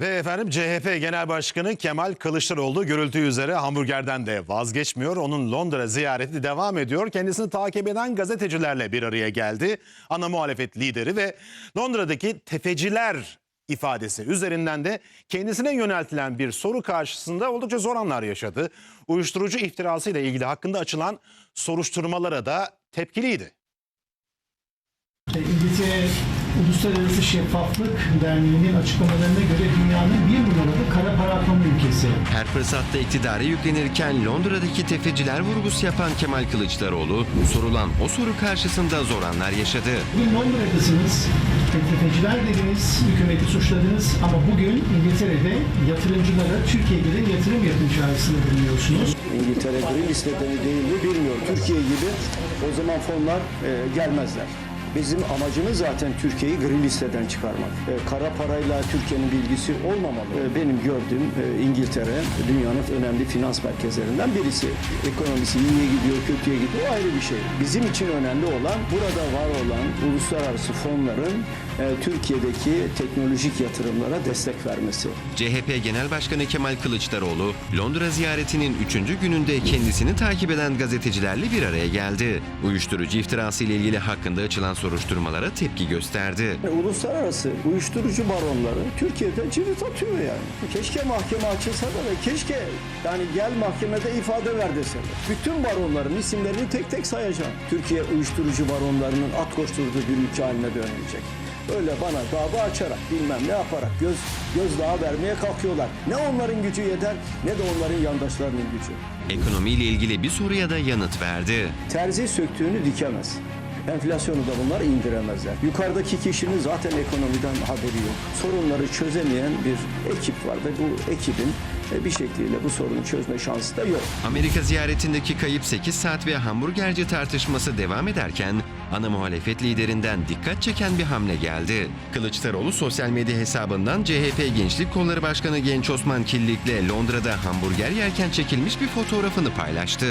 Ve efendim CHP Genel Başkanı Kemal Kılıçdaroğlu görüldüğü üzere hamburgerden de vazgeçmiyor. Onun Londra ziyareti devam ediyor. Kendisini takip eden gazetecilerle bir araya geldi. Ana muhalefet lideri ve Londra'daki tefeciler ifadesi üzerinden de kendisine yöneltilen bir soru karşısında oldukça zor anlar yaşadı. Uyuşturucu iftirası ile ilgili hakkında açılan soruşturmalara da tepkiliydi. İngiltere Uluslararası Şeffaflık Derneği'nin açıklamalarına göre dünyanın bir numaralı kara para aklama ülkesi. Her fırsatta iktidara yüklenirken Londra'daki tefeciler vurgusu yapan Kemal Kılıçdaroğlu sorulan o soru karşısında zor anlar yaşadı. Bugün Londra'dasınız, tefeciler dediniz, hükümeti suçladınız ama bugün İngiltere'de yatırımcılara Türkiye'de de yatırım yapın çağrısında bulunuyorsunuz. İngiltere listede mi değil mi bilmiyorum. Türkiye gibi o zaman fonlar e, gelmezler. Bizim amacımız zaten Türkiye'yi gri listeden çıkarmak. E, kara parayla Türkiye'nin bilgisi olmamalı. E, benim gördüğüm e, İngiltere dünyanın önemli finans merkezlerinden birisi. Ekonomisi iyiye gidiyor, kötüye gidiyor o ayrı bir şey. Bizim için önemli olan burada var olan uluslararası fonların e, Türkiye'deki teknolojik yatırımlara destek vermesi. CHP Genel Başkanı Kemal Kılıçdaroğlu Londra ziyaretinin 3. gününde kendisini takip eden gazetecilerle bir araya geldi. Uyuşturucu iftirası ile ilgili hakkında açılan soruşturmalara tepki gösterdi. E, Uluslararası uyuşturucu baronları Türkiye'de cirit atıyor yani. Keşke mahkeme açılsa da ve keşke yani gel mahkemede ifade ver deseler. Bütün baronların isimlerini tek tek sayacağım. Türkiye uyuşturucu baronlarının at koşturduğu bir ülke haline dönmeyecek. Öyle bana dava açarak bilmem ne yaparak göz gözdağı vermeye kalkıyorlar. Ne onların gücü yeter ne de onların yandaşlarının gücü. Ekonomiyle ilgili bir soruya da yanıt verdi. Terzi söktüğünü dikemez. Enflasyonu da bunlar indiremezler. Yukarıdaki kişinin zaten ekonomiden haberi yok. Sorunları çözemeyen bir ekip var ve bu ekibin e, bir şekliyle bu sorunu çözme şansı da yok. Amerika ziyaretindeki kayıp 8 saat ve hamburgerci tartışması devam ederken ana muhalefet liderinden dikkat çeken bir hamle geldi. Kılıçdaroğlu sosyal medya hesabından CHP Gençlik Kolları Başkanı Genç Osman Killik'le Londra'da hamburger yerken çekilmiş bir fotoğrafını paylaştı.